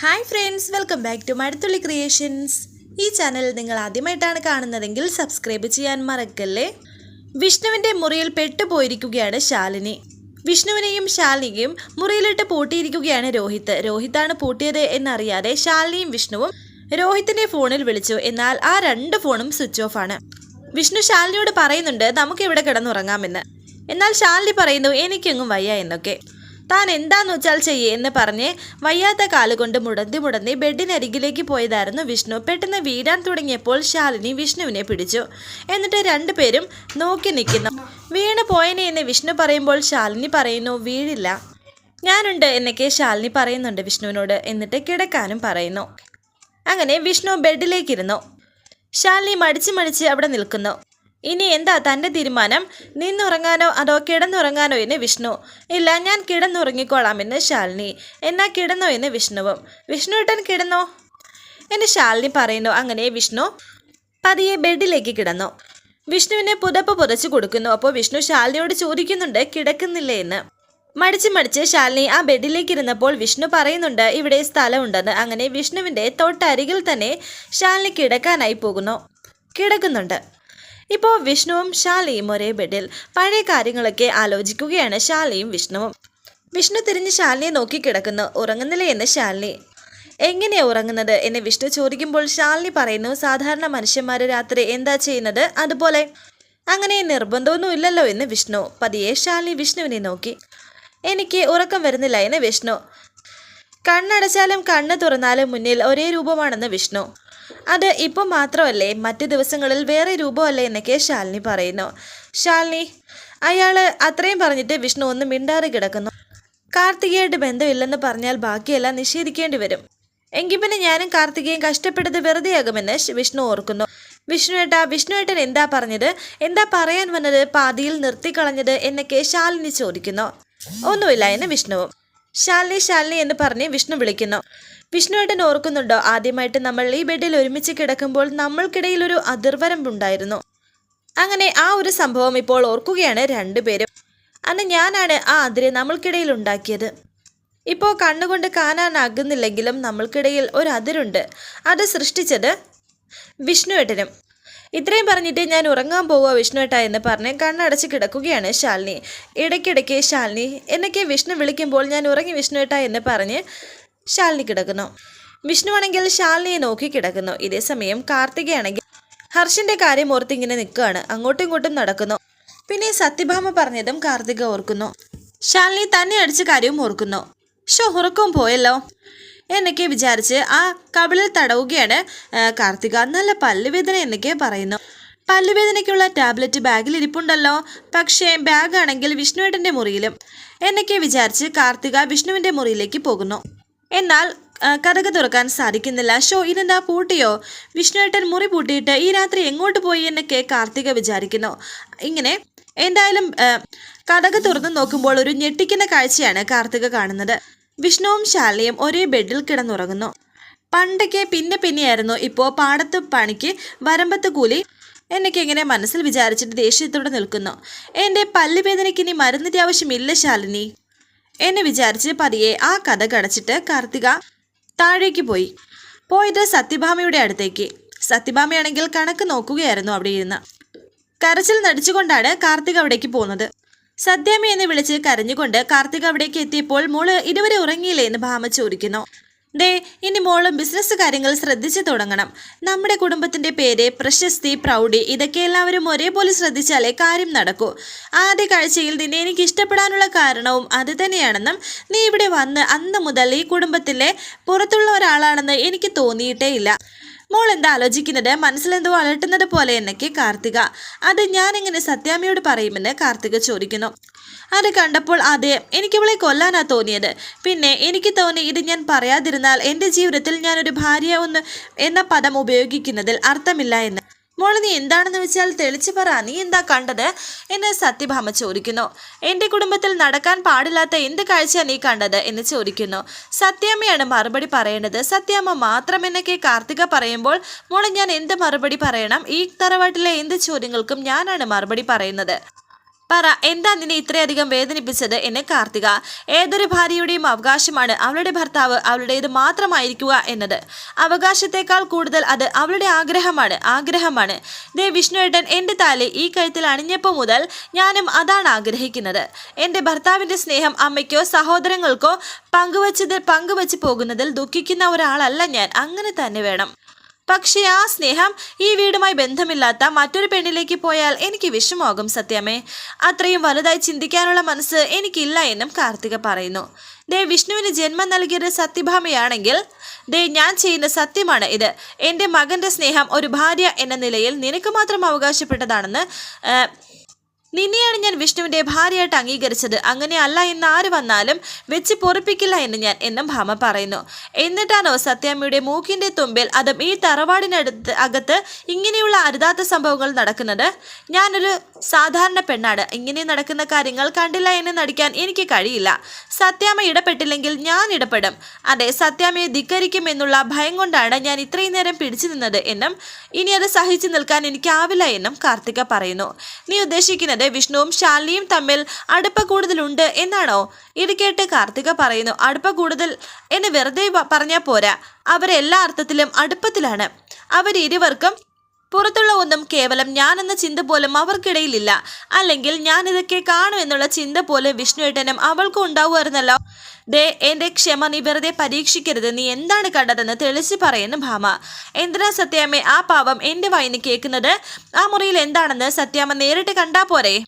Hi friends welcome back to Mazhathulli creations ഈ channel നിങ്ങൾ ആദ്യമായിട്ടാണ് കാണുന്നതെങ്കിൽ സബ്സ്ക്രൈബ് ചെയ്യാൻ മറക്കല്ലേ? വിഷ്ണുവിന്റെ മുറിയിൽ പെട്ടുപോയിരിക്കുകയാണ് ശാലിനി. വിഷ്ണുവിനെയും ശാലിനിയും മുറിയിലിട്ട് പൂട്ടിയിരിക്കുകയാണ് രോഹിത്. രോഹിത്താണ് പൂട്ടിയത് എന്നറിയാതെ ശാലിനിയും വിഷ്ണുവും രോഹിത്തിന്റെ ഫോണിൽ വിളിച്ചു. എന്നാൽ ആ രണ്ട് ഫോണും സ്വിച്ച് ഓഫ് ആണ്. വിഷ്ണു ശാലിനിയോട് പറയുന്നുണ്ട് നമുക്ക് ഇവിടെ കിടന്നുറങ്ങാമെന്ന്. എന്നാൽ ശാലിനി പറയുന്നു എനിക്കെങ്ങും വയ്യ എന്നൊക്കെ. താൻ എന്താന്ന് വെച്ചാൽ ചെയ്യേ എന്ന് പറഞ്ഞ് വയ്യാത്ത കാലുകൊണ്ട് മുടന്തി മുടന്തി ബെഡിനരികിലേക്ക് പോയതായിരുന്നു വിഷ്ണു. പെട്ടെന്ന് വീഴാൻ തുടങ്ങിയപ്പോൾ ശാലിനി വിഷ്ണുവിനെ പിടിച്ചു. എന്നിട്ട് രണ്ടുപേരും നോക്കി നിൽക്കുന്നു. വീണ് പോയനെ എന്ന് വിഷ്ണു പറയുമ്പോൾ ശാലിനി പറയുന്നു വീഴില്ല. ഞാനുണ്ട് എന്നൊക്കെ ശാലിനി പറയുന്നുണ്ട് വിഷ്ണുവിനോട്. എന്നിട്ട് കിടക്കാനും പറയുന്നു. അങ്ങനെ വിഷ്ണു ബെഡിലേക്കിരുന്നു. ശാലിനി മടിച്ച് മടിച്ച് അവിടെ നിൽക്കുന്നു. ഇനി എന്താ തന്റെ തീരുമാനം? നിന്നുറങ്ങാനോ അതോ കിടന്നുറങ്ങാനോ എന്ന് വിഷ്ണു. ഇല്ല ഞാൻ കിടന്നുറങ്ങിക്കോളാം എന്ന് ശാലിനി. എന്നാ കിടന്നോ എന്ന് വിഷ്ണുവും. വിഷ്ണുട്ടൻ കിടന്നോ? എന്ന് ശാലിനി പറയുന്നു. അങ്ങനെ വിഷ്ണു പതിയെ ബെഡിലേക്ക് കിടന്നു. വിഷ്ണുവിനെ പുതപ്പ് പുതച്ചു കൊടുക്കുന്നു. അപ്പോൾ വിഷ്ണു ശാലിനിയോട് ചോദിക്കുന്നുണ്ട് കിടക്കുന്നില്ലേ എന്ന്? മടിച്ച് മടിച്ച് ശാലിനി ആ ബെഡിലേക്ക് ഇരുന്നപ്പോൾ വിഷ്ണു പറയുന്നുണ്ട് ഇവിടെ സ്ഥലമുണ്ടെന്ന്. അങ്ങനെ വിഷ്ണുവിന്റെ തൊട്ടരികിൽ തന്നെ ശാലിനി കിടക്കാനായി പോകുന്നു. കിടക്കുന്നുണ്ട്. ഇപ്പോൾ വിഷ്ണുവും ശാലയും ഒരേ ബെഡിൽ. പഴയ കാര്യങ്ങളൊക്കെ ആലോചിക്കുകയാണ് ശാലയും വിഷ്ണുവും. വിഷ്ണു തിരിഞ്ഞ് ശാലിനെ നോക്കി കിടക്കുന്നു. ഉറങ്ങുന്നില്ലേ എന്ന് ശാലിനി. എങ്ങനെയാ ഉറങ്ങുന്നത്? എന്ന് വിഷ്ണു ചോദിക്കുമ്പോൾ ശാലിനി പറയുന്നു സാധാരണ മനുഷ്യന്മാർ രാത്രി എന്താ ചെയ്യുന്നത്? അതുപോലെ അങ്ങനെ നിർബന്ധമൊന്നും ഇല്ലല്ലോ എന്ന് വിഷ്ണു. പതിയെ ശാലിനി വിഷ്ണുവിനെ നോക്കി. എനിക്ക് ഉറക്കം വരുന്നില്ല എന്ന് വിഷ്ണു. കണ്ണടച്ചാലും കണ്ണ് തുറന്നാലും മുന്നിൽ ഒരേ രൂപമാണെന്ന് വിഷ്ണു. അത് ഇപ്പം മാത്രമല്ലേ മറ്റ് ദിവസങ്ങളിൽ വേറെ രൂപമല്ലേ എന്നൊക്കെ ശാലിനി പറയുന്നു. ശാലിനി അയാൾ അത്രയും പറഞ്ഞിട്ട് വിഷ്ണു ഒന്ന് മിണ്ടാതെ കിടക്കുന്നു. കാർത്തികയായിട്ട് ബന്ധമില്ലെന്ന് പറഞ്ഞാൽ ബാക്കിയെല്ലാം നിഷേധിക്കേണ്ടി വരും. എങ്കിൽ പിന്നെ ഞാനും കാർത്തികയും കഷ്ടപ്പെട്ടത് വെറുതെയാകുമെന്ന് വിഷ്ണു ഓർക്കുന്നു. വിഷ്ണുവേട്ടാ വിഷ്ണുവേട്ടൻ എന്താ പറഞ്ഞത്? എന്താ പറയാൻ വന്നത്? പാതിയിൽ നിർത്തിക്കളഞ്ഞത് എന്നൊക്കെ ശാലിനി ചോദിക്കുന്നു. ഒന്നുമില്ല എന്ന് വിഷ്ണുവും. ശാലിനി ശാലിനി എന്ന് പറഞ്ഞ് വിഷ്ണു വിളിക്കുന്നു. വിഷ്ണുവേട്ടൻ ഓർക്കുന്നുണ്ടോ? ആദ്യമായിട്ട് നമ്മൾ ഈ ബെഡിൽ ഒരുമിച്ച് കിടക്കുമ്പോൾ നമ്മൾക്കിടയിൽ ഒരു അതിർവരമ്പുണ്ടായിരുന്നു. അങ്ങനെ ആ ഒരു സംഭവം ഇപ്പോൾ ഓർക്കുകയാണ് രണ്ടുപേരും അന്ന് ഞാനാണ് ആ അതിര് നമ്മൾക്കിടയിൽ ഉണ്ടാക്കിയത്. ഇപ്പോൾ കണ്ണുകൊണ്ട് കാണാനാകുന്നില്ലെങ്കിലും നമ്മൾക്കിടയിൽ ഒരു അതിരുണ്ട്. അത് സൃഷ്ടിച്ചത് വിഷ്ണുവേട്ടനും. ഇത്രയും പറഞ്ഞിട്ട് ഞാൻ ഉറങ്ങാൻ പോവുക വിഷ്ണുവേട്ട എന്ന് പറഞ്ഞ് കണ്ണടച്ച് കിടക്കുകയാണ് ശാലിനി. ഇടയ്ക്കിടയ്ക്ക് ശാലിനി എന്നൊക്കെ വിഷ്ണു വിളിക്കുമ്പോൾ ഞാൻ ഉറങ്ങി വിഷ്ണുവേട്ട എന്ന് പറഞ്ഞ് ശാലിനി കിടക്കുന്നു. വിഷ്ണുവാണെങ്കിൽ ശാലിനിയെ നോക്കി കിടക്കുന്നു. ഇതേ സമയം കാർത്തികയാണെങ്കിൽ ഹർഷിന്റെ കാര്യം ഓർത്ത് ഇങ്ങനെ നിൽക്കുകയാണ്. അങ്ങോട്ടും ഇങ്ങോട്ടും നടക്കുന്നു. പിന്നെ സത്യഭാമ പറഞ്ഞതും കാർത്തിക ഓർക്കുന്നു. ശാലിനി തന്നെ അടിച്ച കാര്യവും ഓർക്കുന്നു. ഷോ ഉറക്കവും പോയല്ലോ. എന്നൊക്കെ വിചാരിച്ച് ആ കവിളിൽ തടവുകയാണ് കാർത്തിക. നല്ല പല്ലുവേദന എന്നൊക്കെ പറയുന്നു. പല്ലുവേദനയ്ക്കുള്ള ടാബ്ലറ്റ് ബാഗിൽ ഇരിപ്പുണ്ടല്ലോ. പക്ഷേ ബാഗാണെങ്കിൽ വിഷ്ണുവേട്ടന്റെ മുറിയിലും. എന്നൊക്കെ വിചാരിച്ച് കാർത്തിക വിഷ്ണുവിന്റെ മുറിയിലേക്ക് പോകുന്നു. എന്നാൽ കഥക തുറക്കാൻ സാധിക്കുന്നില്ല. ഷോ ഇതെന്താ പൂട്ടിയോ? വിഷ്ണുവേട്ടൻ മുറി പൂട്ടിയിട്ട് ഈ രാത്രി എങ്ങോട്ട് പോയി എന്നൊക്കെ കാർത്തിക വിചാരിക്കുന്നു. ഇങ്ങനെ എന്തായാലും കഥക തുറന്നു നോക്കുമ്പോൾ ഒരു ഞെട്ടിക്കുന്ന കാഴ്ചയാണ് കാർത്തിക കാണുന്നത്. വിഷ്ണുവും ശാലയും ഒരേ ബെഡിൽ കിടന്നുറങ്ങുന്നു. പണ്ടൊക്കെ പിന്നെ പിന്നെയായിരുന്നു ഇപ്പോൾ പാടത്ത് പണിക്ക് വരമ്പത്ത് കൂലി എന്നൊക്കെ ഇങ്ങനെ മനസ്സിൽ വിചാരിച്ചിട്ട് ദേഷ്യത്തോടെ നിൽക്കുന്നു. എന്റെ പല്ലുവേദനയ്ക്ക് ഇനി മരുന്നിന്റെ ആവശ്യമില്ല ശാലിനി എന്നെ വിചാരിച്ച് പതിയെ ആ കഥ കടച്ചിട്ട് കാർത്തിക താഴേക്ക് പോയി. പോയത് സത്യഭാമയുടെ അടുത്തേക്ക്. സത്യഭാമയാണെങ്കിൽ കണക്ക് നോക്കുകയായിരുന്നു അവിടെ ഇരുന്ന്. കരച്ചിൽ നടിച്ചുകൊണ്ടാണ് കാർത്തിക അവിടേക്ക് പോകുന്നത്. സത്യാമ്മ എന്ന് വിളിച്ച് കരഞ്ഞുകൊണ്ട് കാർത്തിക് അവിടേക്ക് എത്തിയപ്പോൾ മോൾ ഇതുവരെ ഉറങ്ങിയില്ലേ എന്ന് ഭാമ ചോദിക്കുന്നു. ദേ ഇനി മോളും ബിസിനസ് കാര്യങ്ങൾ ശ്രദ്ധിച്ചു തുടങ്ങണം. നമ്മുടെ കുടുംബത്തിന്റെ പേര് പ്രശസ്തി പ്രൗഢി ഇതൊക്കെ എല്ലാവരും ഒരേപോലെ ശ്രദ്ധിച്ചാലേ കാര്യം നടക്കൂ. ആദ്യ കാഴ്ചയിൽ നിന്നെ എനിക്ക് ഇഷ്ടപ്പെടാനുള്ള കാരണവും അത് തന്നെയാണെന്നും നീ ഇവിടെ വന്ന് അന്ന് മുതൽ ഈ കുടുംബത്തിലെ പുറത്തുള്ള ഒരാളാണെന്ന് എനിക്ക് തോന്നിയിട്ടേ ഇല്ല. മോൾ എന്താ ആലോചിക്കുന്നത്? മനസ്സിലെന്തോ അലട്ടുന്നത് പോലെ എന്നൊക്കെ കാർത്തിക. അത് ഞാനിങ്ങനെ സത്യാമ്മയോട് പറയുമെന്ന് കാർത്തിക ചോദിക്കുന്നു. അത് കണ്ടപ്പോൾ അതെ എനിക്കിവളെ കൊല്ലാനാ തോന്നിയത്. പിന്നെ എനിക്ക് തോന്നി ഇത് ഞാൻ പറയാതിരുന്നാൽ എന്റെ ജീവിതത്തിൽ ഞാനൊരു ഭാര്യ ഒന്ന് എന്ന പദം ഉപയോഗിക്കുന്നതിൽ അർത്ഥമില്ല എന്ന്. മോൾ നീ എന്താണെന്ന് വെച്ചാൽ തെളിച്ചു പറ. നീ എന്താ കണ്ടത്? എന്ന് സത്യഭാമ ചോദിക്കുന്നു. എന്റെ കുടുംബത്തിൽ നടക്കാൻ പാടില്ലാത്ത എന്ത് കാഴ്ച നീ കണ്ടത്? എന്ന് ചോദിക്കുന്നു. സത്യാമ്മയാണ് മറുപടി പറയേണ്ടത്. സത്യാമ്മ മാത്രം എന്നൊക്കെ കാർത്തിക പറയുമ്പോൾ മോളെ ഞാൻ എന്ത് മറുപടി പറയണം? ഈ തറവാട്ടിലെ എന്ത് ചോദ്യങ്ങൾക്കും ഞാനാണ് മറുപടി പറയുന്നത്. പറ എന്താ നിന്നെ ഇത്രയധികം വേദനിപ്പിച്ചത്? എന്ന് കാർത്തിക. ഏതൊരു ഭാര്യയുടെയും അവകാശമാണ് അവളുടെ ഭർത്താവ് അവളുടേത് മാത്രമായിരിക്കുക എന്നത്. അവകാശത്തെക്കാൾ കൂടുതൽ അത് അവളുടെ ആഗ്രഹമാണ് ആഗ്രഹമാണ്. ദേ വിഷ്ണുവേട്ടൻ എന്റെ താലി ഈ കഴുത്തിൽ അണിഞ്ഞപ്പോൾ മുതൽ ഞാനും അതാണ് ആഗ്രഹിക്കുന്നത്. എന്റെ ഭർത്താവിന്റെ സ്നേഹം അമ്മയ്ക്കോ സഹോദരങ്ങൾക്കോ പങ്കുവച്ചതിൽ പങ്കുവച്ച് പോകുന്നതിൽ ദുഃഖിക്കുന്ന ഒരാളല്ല ഞാൻ. അങ്ങനെ തന്നെ വേണം. പക്ഷേ ആ സ്നേഹം ഈ വീടുമായി ബന്ധമില്ലാത്ത മറ്റൊരു പെണ്ണിലേക്ക് പോയാൽ എനിക്ക് വിഷമമാകും സത്യമേ. അത്രയും വലുതായി ചിന്തിക്കാനുള്ള മനസ്സ് എനിക്കില്ല എന്നും കാർത്തിക പറയുന്നു. ദേ വിഷ്ണുവിന് ജന്മം നൽകിയത് സത്യഭാമയാണെങ്കിൽ ദേ ഞാൻ ചെയ്യുന്ന സത്യമാണ് ഇത്. എന്റെ മകന്റെ സ്നേഹം ഒരു ഭാര്യ എന്ന നിലയിൽ നിനക്ക് മാത്രം അവകാശപ്പെട്ടതാണെന്ന് നിന്നെയാണ് ഞാൻ വിഷ്ണുവിന്റെ ഭാര്യയായിട്ട് അംഗീകരിച്ചത്. അങ്ങനെ അല്ല എന്ന് ആര് വന്നാലും വെച്ച് പൊറിപ്പിക്കില്ല എന്ന് ഞാൻ എന്നും ഭാമ പറയുന്നു. എന്നിട്ടാണോ സത്യാമ്മയുടെ മൂക്കിന്റെ തുമ്പിൽ അതും ഈ തറവാടിനടുത്ത് അകത്ത് ഇങ്ങനെയുള്ള അരുതാത്ത സംഭവങ്ങൾ നടക്കുന്നത്? ഞാനൊരു സാധാരണ പെണ്ണാണ്. ഇങ്ങനെ നടക്കുന്ന കാര്യങ്ങൾ കണ്ടില്ല എന്ന് നടിക്കാൻ എനിക്ക് കഴിയില്ല. സത്യാമ്മ ഇടപെട്ടില്ലെങ്കിൽ ഞാൻ ഇടപെടും. അതെ സത്യാമ്മയെ ധിക്കരിക്കുമെന്നുള്ള ഭയം കൊണ്ടാണ് ഞാൻ ഇത്രയും നേരം പിടിച്ചു നിന്നത് എന്നും ഇനി അത് സഹിച്ചു നിൽക്കാൻ എനിക്കാവില്ല എന്നും കാർത്തിക പറയുന്നു. നീ ഉദ്ദേശിക്കുന്നത് വിഷ്ണുവും ശാലിനിയും തമ്മിൽ അടുപ്പ കൂടുതലുണ്ട് എന്നാണോ? ഇത് കേട്ട് കാർത്തിക പറയുന്നു അടുപ്പ കൂടുതൽ എന്ന് വെറുതെ പറഞ്ഞാൽ പോരാ. അവരെല്ലാ അർത്ഥത്തിലും അടുപ്പത്തിലാണ്. അവരിരുവർക്കും പുറത്തുള്ള ഒന്നും കേവലം ഞാനെന്ന ചിന്ത പോലും അവർക്കിടയിലില്ല. അല്ലെങ്കിൽ ഞാൻ ഇതൊക്കെ കാണും എന്നുള്ള ചിന്ത പോലെ വിഷ്ണുവേട്ടനും അവൾക്കും ഉണ്ടാവുമായിരുന്നല്ലോ. ദേ എന്റെ ക്ഷമ നീ വെറുതെ പരീക്ഷിക്കരുത്. നീ എന്താണ് കണ്ടതെന്ന് തെളിച്ച് പറയുന്നു ഭാമ. എന്തിനാ സത്യാമ്മ ആ പാവം എന്റെ വായിന്ന് കേൾക്കുന്നത്? ആ മുറിയിൽ എന്താണെന്ന് സത്യാമ്മ നേരിട്ട് കണ്ടാ പോരെ?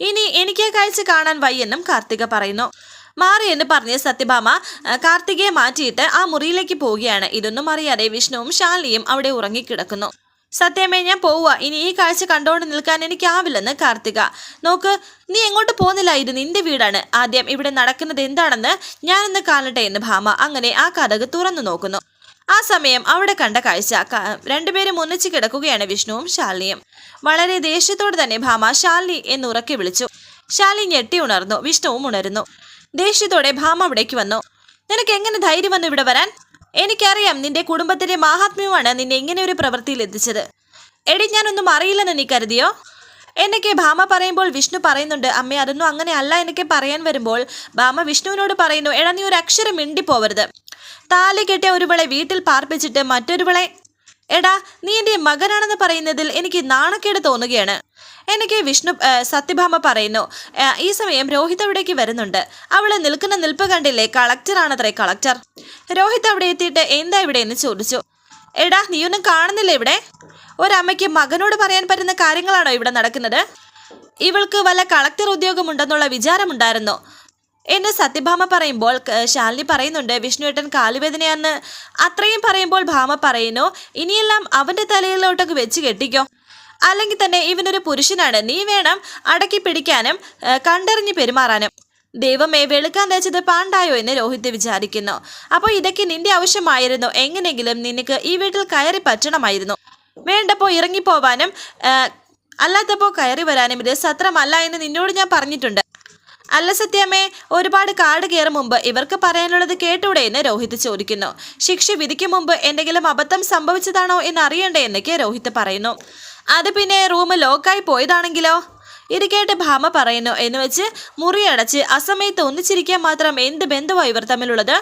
ഇനി എനിക്ക് കാഴ്ച കാണാൻ വയ്യെന്നും കാർത്തിക പറയുന്നു. മാറി എന്ന് പറഞ്ഞ് സത്യഭാമ കാർത്തികയെ മാറ്റിയിട്ട് ആ മുറിയിലേക്ക് പോവുകയാണ്. ഇതൊന്നും അറിയാതെ വിഷ്ണുവും ശാലിനിയും അവിടെ ഉറങ്ങിക്കിടക്കുന്നു. സത്യമേ ഞാൻ പോവുക ഇനി ഈ കാഴ്ച കണ്ടുകൊണ്ട് നിൽക്കാൻ എനിക്കാവില്ലെന്ന് കാർത്തിക. നോക്ക് നീ എങ്ങോട്ട് പോകുന്നില്ലായിരുന്നു നിന്റെ വീടാണ്. ആദ്യം ഇവിടെ നടക്കുന്നത് എന്താണെന്ന് ഞാനൊന്ന് കാണട്ടെ എന്ന് ഭാമ അങ്ങനെ ആ കഥക് തുറന്നു നോക്കുന്നു. ആ സമയം അവിടെ കണ്ട കാഴ്ച. രണ്ടുപേരും ഒന്നിച്ച് കിടക്കുകയാണ് വിഷ്ണുവും ശാലിനിയും. വളരെ ദേഷ്യത്തോടെ തന്നെ ഭാമ ശാലിനി എന്ന് ഉറക്കി വിളിച്ചു. ശാലി ഞെട്ടി ഉണർന്നു. വിഷ്ണുവും ഉണരുന്നു. ദേഷ്യത്തോടെ ഭാമ അവിടേക്ക് വന്നു. നിനക്ക് എങ്ങനെ ധൈര്യം വന്നു ഇവിടെ വരാൻ? എനിക്കറിയാം നിന്റെ കുടുംബത്തിന്റെ മാഹാത്മ്യമാണ് നിന്നെ ഇങ്ങനെ ഒരു പ്രവൃത്തിയിൽ എത്തിച്ചത്. എടി ഞാനൊന്നും അറിയില്ലെന്ന് നീ കരുതിയോ? എന്നൊക്കെ ഭാമ പറയുമ്പോൾ വിഷ്ണു പറയുന്നുണ്ട് അമ്മ അതൊന്നും അങ്ങനെ അല്ല എന്നൊക്കെ പറയാൻ വരുമ്പോൾ ഭാമ വിഷ്ണുവിനോട് പറയുന്നു എടാ നീ ഒരു അക്ഷരം മിണ്ടിപ്പോവരുത്. താലി കെട്ടിയ ഒരുവളെ വീട്ടിൽ പാർപ്പിച്ചിട്ട് മറ്റൊരുവളെ എടാ നീ എന്റെ മകനാണെന്ന് പറയുന്നതിൽ എനിക്ക് നാണക്കേട് തോന്നുകയാണ്. എനിക്ക് വിഷ്ണു സത്യഭാമ പറയുന്നു. ഈ സമയം രോഹിത് അവിടേക്ക് വരുന്നുണ്ട്. അവൾ നിൽക്കുന്ന നിൽപ്പ് കണ്ടില്ലേ? കളക്ടറാണത്രേ കളക്ടർ. രോഹിത് അവിടെ എത്തിയിട്ട് എന്താ ഇവിടെ എന്ന് ചോദിച്ചു. എടാ നീയൊന്നും കാണുന്നില്ല ഇവിടെ? ഒരമ്മയ്ക്ക് മകനോട് പറയാൻ പറ്റുന്ന കാര്യങ്ങളാണോ ഇവിടെ നടക്കുന്നത്? ഇവൾക്ക് വല്ല കളക്ടർ ഉദ്യോഗമുണ്ടെന്നുള്ള വിചാരമുണ്ടായിരുന്നു. എന്ന് സത്യഭാമ പറയുമ്പോൾ ശാലിനി പറയുന്നുണ്ട് വിഷ്ണുവേട്ടൻ കാലുവേദനയാന്ന് അത്രയും പറയുമ്പോൾ ഭാമ പറയുന്നു ഇനിയെല്ലാം അവന്റെ തലയിലോട്ടൊക്കെ വെച്ച് കെട്ടിക്കോ. അല്ലെങ്കിൽ തന്നെ ഇവനൊരു പുരുഷനാണ്. നീ വേണം അടക്കി പിടിക്കാനും കണ്ടറിഞ്ഞ് പെരുമാറാനും. ദൈവമേ വെളുക്കാൻ തേച്ചത് പാണ്ടായോ എന്ന് രോഹിത് വിചാരിക്കുന്നു. അപ്പോൾ ഇതൊക്കെ നിന്റെ ആവശ്യമായിരുന്നു. എങ്ങനെയെങ്കിലും നിനക്ക് ഈ വീട്ടിൽ കയറി പറ്റണമായിരുന്നു. വേണ്ടപ്പോൾ ഇറങ്ങിപ്പോവാനും അല്ലാത്തപ്പോൾ അല്ലാത്തപ്പോ കയറി വരാനും ഇത് സത്രമല്ല എന്ന് നിന്നോട് ഞാൻ പറഞ്ഞിട്ടുണ്ട്. അല്ല സത്യമേ ഒരുപാട് കാട് കയറും മുമ്പ് ഇവർക്ക് പറയാനുള്ളത് കേട്ടൂടെ എന്ന് രോഹിത് ചോദിക്കുന്നു. ശിക്ഷ വിധിക്കും മുമ്പ് എന്തെങ്കിലും അബദ്ധം സംഭവിച്ചതാണോ എന്ന് അറിയണ്ടേ എന്നൊക്കെ രോഹിത് പറയുന്നു. അത് പിന്നെ റൂം ലോക്കായി പോയതാണെങ്കിലോ? ഇത് കേട്ട് ഭാമ പറയുന്നു. എന്ന് വെച്ച് മുറി അടച്ച് അസമയത്ത് ഒന്നിച്ചിരിക്കാൻ മാത്രം എന്ത് ബന്ധമാണ് ഇവർ തമ്മിലുള്ളത്?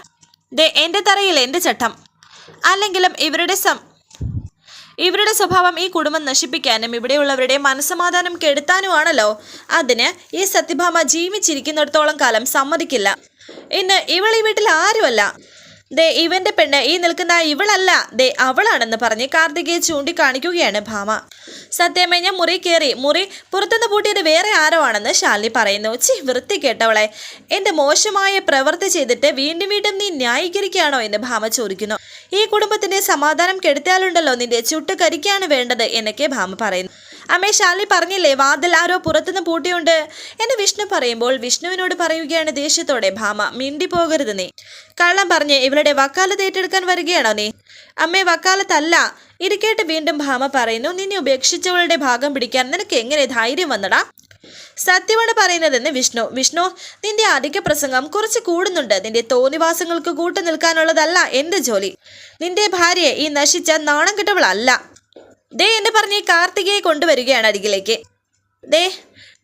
ദേ എന്റെ തറയിൽ എന്റെ ചട്ടം. അല്ലെങ്കിലും ഇവരുടെ സം ഇവരുടെ സ്വഭാവം ഈ കുടുംബം നശിപ്പിക്കാനും ഇവിടെയുള്ളവരുടെ മനസ്സമാധാനം കെടുത്താനുമാണല്ലോ. അതിന് ഈ സത്യഭാമ ജീവിച്ചിരിക്കുന്നിടത്തോളം കാലം സമ്മതിക്കില്ല. ഇന്ന് ഇവൾ ഈ വീട്ടിൽ ആരുമല്ല. ദേ ഇവന്റെ പെണ്ണ് ഈ നിൽക്കുന്ന ഇവളല്ല. ദേ അവളാണെന്ന് പറഞ്ഞ് കാർത്തികയെ ചൂണ്ടിക്കാണിക്കുകയാണ് ഭാമ. സത്യമേ ഞാൻ മുറി കയറി. മുറി പുറത്തുനിന്ന് പൂട്ടിയത് വേറെ ആരോ ആണെന്ന് ശാലിനി പറയുന്നു. ചി വൃത്തി കേട്ടവളെ. എന്റെ മോശമായ പ്രവൃത്തി ചെയ്തിട്ട് വീണ്ടും വീണ്ടും നീ ന്യായീകരിക്കുകയാണോ എന്ന് ഭാമ ചോദിക്കുന്നു. ഈ കുടുംബത്തിന്റെ സമാധാനം കെടുത്തിയാലുണ്ടല്ലോ നിന്റെ ചുട്ടുകരിക്കാണ് വേണ്ടത് എന്നൊക്കെ ഭാമ പറയുന്നു. അമ്മേ ശാലി പറഞ്ഞില്ലേ വാതിൽ ആരോ പുറത്തുനിന്ന് പൂട്ടിയുണ്ട്. എന്ന് വിഷ്ണു പറയുമ്പോൾ വിഷ്ണുവിനോട് പറയുകയാണ് ദേഷ്യത്തോടെ ഭാമ. മിണ്ടി പോകരുത് നീ. കള്ളം പറഞ്ഞ് ഇവളുടെ വക്കാലത്ത് ഏറ്റെടുക്കാൻ വരികയാണോ നീ? അമ്മേ വക്കാലത്തല്ല. ഇരിക്കേട്ട് കേട്ട് വീണ്ടും ഭാമ പറയുന്നു നിന്നെ ഉപേക്ഷിച്ചവളുടെ ഭാഗം പിടിക്കാൻ നിനക്ക് എങ്ങനെ ധൈര്യം വന്നടാ? സത്യമാണ് പറയുന്നതെന്ന് വിഷ്ണു. വിഷ്ണു നിന്റെ അധിക പ്രസംഗം കുറച്ച് കൂടുന്നുണ്ട്. നിന്റെ തോന്നിവാസങ്ങൾക്ക് കൂട്ടു നിൽക്കാനുള്ളതല്ല എന്റെ ജോലി. നിന്റെ ഭാര്യയെ ഈ നശിച്ച നാണം കെട്ടവളല്ല. ദേ എന്ന് പറഞ്ഞ് കാർത്തികയെ കൊണ്ടുവരികയാണ് അരികിലേക്ക്. ദേ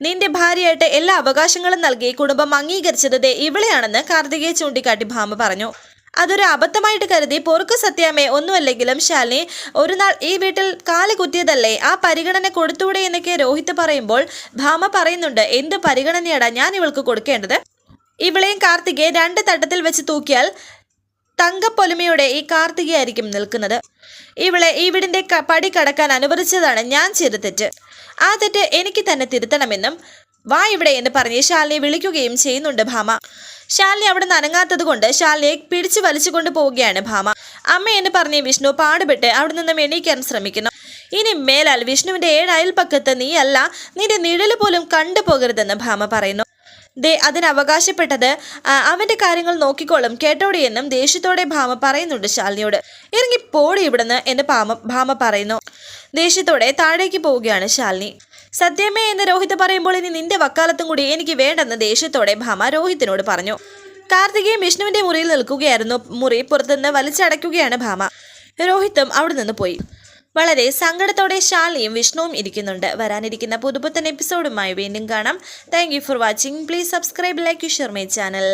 നിന്റെ ഭാര്യയായിട്ട് എല്ലാ അവകാശങ്ങളും നൽകി കുടുംബം അംഗീകരിച്ചത് ദേ ഇവിളെയാണെന്ന് കാർത്തികയെ ചൂണ്ടിക്കാട്ടി ഭാമ പറഞ്ഞു. അതൊരു അബദ്ധമായിട്ട് കരുതി പൊറുക്കു സത്യാമേ ഒന്നുമല്ലെങ്കിലും ശാലിനി ഒരു നാൾ ഈ വീട്ടിൽ കാൽ കുത്തിയതല്ലേ ആ പരിഗണന കൊടുത്തൂടെ എന്നൊക്കെ രോഹിത് പറയുമ്പോൾ ഭാമ പറയുന്നുണ്ട് എന്ത് പരിഗണനയാടാ ഞാൻ ഇവൾക്ക് കൊടുക്കേണ്ടത്? ഇവളെയും കാർത്തികയെ രണ്ട് തട്ടത്തിൽ വെച്ച് തൂക്കിയാൽ തങ്കപ്പൊലിമയുടെ ഈ കാർത്തികയായിരിക്കും നിൽക്കുന്നത്. ഇവളെ ഈ വീടിന്റെ പടി കടക്കാൻ അനുവദിച്ചതാണ്. ഞാൻ ചെയ്ത തെറ്റ്. ആ തെറ്റ് എനിക്ക് തന്നെ തിരുത്തണമെന്നും വാ ഇവിടെ എന്ന് പറഞ്ഞ് ശാലിയെ വിളിക്കുകയും ചെയ്യുന്നുണ്ട് ഭാമ. ശാലിനി അവിടെ നനങ്ങാത്തത് കൊണ്ട് ശാലിനിയെ പിടിച്ചു വലിച്ചുകൊണ്ട് പോവുകയാണ് ഭാമ. അമ്മ എന്ന് പറഞ്ഞ് വിഷ്ണു പാടുപെട്ട് അവിടെ നിന്നും എണീക്കാൻ ശ്രമിക്കുന്നു. ഇനി മേലാൽ വിഷ്ണുവിന്റെ ഏഴ് അയൽപ്പക്കത്ത് നീയല്ല നിന്റെ നിഴൽ പോലും കണ്ടുപോകരുതെന്ന് ഭാമ പറയുന്നു. ദേ അതിന് അവകാശപ്പെട്ടത് അവന്റെ കാര്യങ്ങൾ നോക്കിക്കോളും കേട്ടോടിയെന്നും ദേഷ്യത്തോടെ ഭാമ പറയുന്നുണ്ട് ശാലിനിയോട്. ഇറങ്ങി പോടി ഇവിടുന്ന് എന്ന് ഭാമ ഭാമ പറയുന്നു. ദേഷ്യത്തോടെ താഴേക്ക് പോവുകയാണ് ശാലിനി. സത്യമേ എന്ന് രോഹിത് പറയുമ്പോൾ ഇനി നിന്റെ വക്കാലത്തും കൂടി എനിക്ക് വേണ്ടെന്ന് ദേഷ്യത്തോടെ ഭാമ രോഹിത്തിനോട് പറഞ്ഞു. കാർത്തികയും വിഷ്ണുവിന്റെ മുറിയിൽ നിൽക്കുകയായിരുന്നു. മുറി പുറത്തുനിന്ന് വലിച്ചടയ്ക്കുകയാണ് ഭാമ. രോഹിത്തും അവിടെ നിന്ന് പോയി. വളരെ സങ്കടത്തോടെ ശാലിനിയും വിഷ്ണുവും ഇരിക്കുന്നുണ്ട്. വരാനിരിക്കുന്ന പുതുപുത്തൻ എപ്പിസോഡുമായി വീണ്ടും കാണാം. Thank for watching please subscribe like share my channel